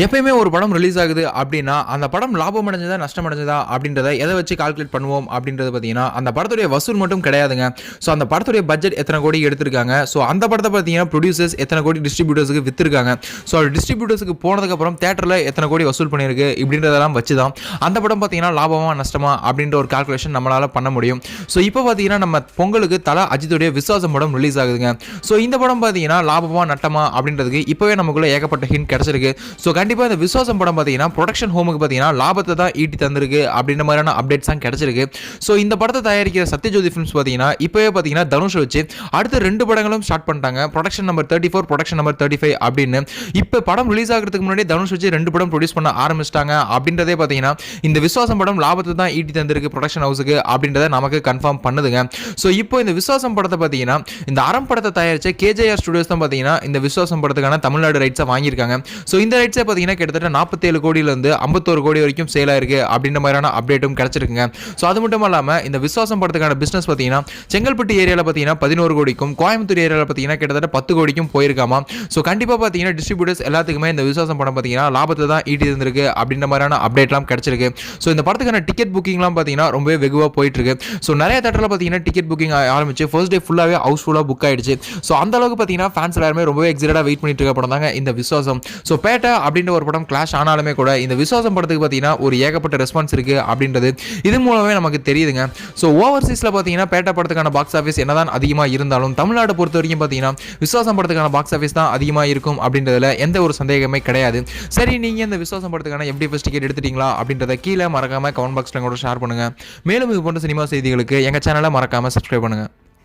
எப்பயுமே ஒரு படம் ரிலீஸ் ஆகுது அப்படின்னா அந்த படம் லாபம் அடைஞ்சதா நஷ்டம் அடைஞ்சதா அப்படின்றத எதை வச்சு கால்குலேட் பண்ணுவோம் அப்படின்றது பார்த்தீங்கன்னா அந்த படத்துடைய வசூல் மட்டும் கிடையாதுங்க. ஸோ அந்த படத்துடைய பட்ஜெட் எத்தனை கோடி எடுத்திருக்காங்க? ஸோ அந்த படத்தை பார்த்தீங்கன்னா ப்ரொடியூசர்ஸ் எத்தனை கோடி டிஸ்ட்ரிபியூட்டர்ஸுக்கு விற்றுருக்காங்க ஸோ அது டிஸ்ட்ரிபியூட்டர்ஸுக்கு போனதுக்கப்புறம் தேட்டரில் எத்தனை கோடி வசூல் பண்ணியிருக்கு இப்படின்றதெல்லாம் வச்சு தான் அந்த படம் பார்த்தீங்கன்னா லாபமாக நஷ்டமா அப்படின்ற ஒரு கால்குலேஷன் நம்மளால் பண்ண முடியும். ஸோ இப்போ பார்த்தீங்கன்னா நம்ம பொங்கலுக்கு தலா அஜித்துடைய விசுவாசம் படம் ரிலீஸ் ஆகுதுங்க. ஸோ இந்த படம் பார்த்தீங்கன்னா லாபமாக நட்டமா அப்படின்றதுக்கு இப்போவே நமக்குள்ள ஏகப்பட்ட ஹின் கிடச்சிருக்கு. ஸோ கண்டிப்பாக இந்த விசுவாசம் படம் பார்த்தீங்கன்னா ப்ரொடக்ஷன் ஹோமுக்கு பார்த்தீங்கன்னா லாபத்தை தான் ஈட்டி தந்திருக்கு அப்படின்ற மாதிரியான அப்டேட்ஸ் தான் கிடச்சிருக்கு. ஸோ இந்த படத்தை தயாரிக்கிற சத்யஜோதி ஃபிலிம்ஸ் பார்த்தீங்கன்னா இப்போவே பார்த்தீங்கன்னா தனுஷ் வச்சு அடுத்த ரெண்டு படங்களும் ஸ்டார்ட் பண்ணிட்டாங்க. Production number thirty four production number thirty five அப்படின்னு. இப்போ படம் ரிலீஸ் ஆகிறதுக்கு முன்னாடி தனுஷ் வச்சு ரெண்டு படம் ப்ரொடியூஸ் பண்ண ஆரம்பிச்சிட்டாங்க அப்படின்றதே பார்த்தீங்கன்னா இந்த விசுவாசம் படம் லாபத்தை தான் ஈட்டி தந்திருக்கு ப்ரொடக்ஷன் ஹவுஸுக்கு அப்படின்றத நமக்கு கன்ஃபார்ம் பண்ணுதுங்க. ஸோ இப்போ இந்த விசுவாசம் படத்தை பார்த்தீங்கன்னா இந்த அறம் படத்தை தயாரித்த கேஜேஆர் ஸ்டுடியோஸ் தான் பார்த்தீங்கன்னா இந்த விசுவாசம் படத்துக்கான தமிழ்நாடு ரைட்ஸை வாங்கியிருக்காங்க. ஸோ இந்த ரைட்ஸை பார்த்தீங்கன்னா கிட்டத்தட்ட நாற்பத்தேழு கோடியிலேருந்து ஐம்பத்தோரு கோடி வரைக்கும் சேல் ஆயிருக்கு அப்படின்ற மாதிரியான அப்டேட்டும் கிடச்சிருக்குங்க. ஸோ அது மட்டும் இல்லாமல் இந்த விசுவாசம் படத்துக்கான பிஸ்னஸ் பார்த்தீங்கன்னா செங்கல்பட்டு ஏரியாவில் பார்த்தீங்கன்னா பதினோரு கோடிக்கும் கோயம்புத்தூர் ஏரியாவில் பார்த்தீங்கன்னா கிட்டத்தட்ட பத்து கோடிக்கும் போயிருக்காமா? ஸோ கண்டிப்பாக பார்த்தீங்கன்னா டிஸ்ட்ரிபியூட்டர்ஸ் எல்லாத்துக்குமே இந்த விசுவாசம் படம் பார்த்தீங்கன்னா லாபத்தை தான் ஈட்டி இருந்திருக்கு அப்படின்ற மாதிரியான அப்டேட்லாம் கிடச்சிருக்கு. ஸோ இந்த படத்துக்கான டிக்கெட் புக்கிங்லாம் பார்த்தீங்கன்னா ரொம்பவே வெகுவாக போயிட்டுருக்கு. ஸோ நிறைய தேட்டரில் பார்த்தீங்கன்னா டிக்கெட் புக்கிங் ஆரம்பிச்சு ஃபர்ஸ்ட் டே ஃபுல்லாகவே ஹவுஸ்ஃபுல்லாக புக் ஆயிடுச்சு. ஸோ அந்த அளவுக்கு பார்த்தீங்கன்னா ஃபேன்ஸ் எல்லாருமே ரொம்பவே எக்ஸைட்டாக வெயிட் பண்ணிட்டு இருக்க படம் தாங்க இந்த விசுவாசம். ஸோ பேட்டா அப்படின்ற ஒரு படம் கிளாஷ் ஆனாலுமே கூட இந்த விசுவாசம் படத்துக்கு பார்த்தீங்கன்னா ஒரு ஏகப்பட்ட ரெஸ்பான்ஸ் இருக்கு அப்படின்றது இது மூலமே நமக்கு தெரியுதுங்க. ஸோ ஓவர்சீஸில் பார்த்தீங்கன்னா பேட்டா படத்துக்கான பாக்ஸ் ஆஃபீஸ் என்னதான் அதிகமாக இருந்தாலும் தமிழ்நாடு பொறுத்த வரைக்கும் பார்த்தீங்கன்னா விசுவாசம் படத்துக்கான பாக்ஸ் ஆஃபீஸ் தான் அதிகமாக இருக்கும் அப்படின்றதுல எந்த ஒரு சந்தேகமே கிடையாது. சரி நீங்கள் இந்த விசுவாசம் படத்துக்கான எப்படி ஃபஸ்ட் டிக்கெட் எடுத்துட்டீங்களா அப்படின்றத கீழே மறக்காமல் கமெண்ட் பாக்ஸில் கூட ஷேர் பண்ணுங்கள் மேலும் இது போன்ற சினிமா செய்திகளுக்கு எங்கள் சேனலை மறக்காம சப்ஸ்கிரைப் பண்ணுங்கள்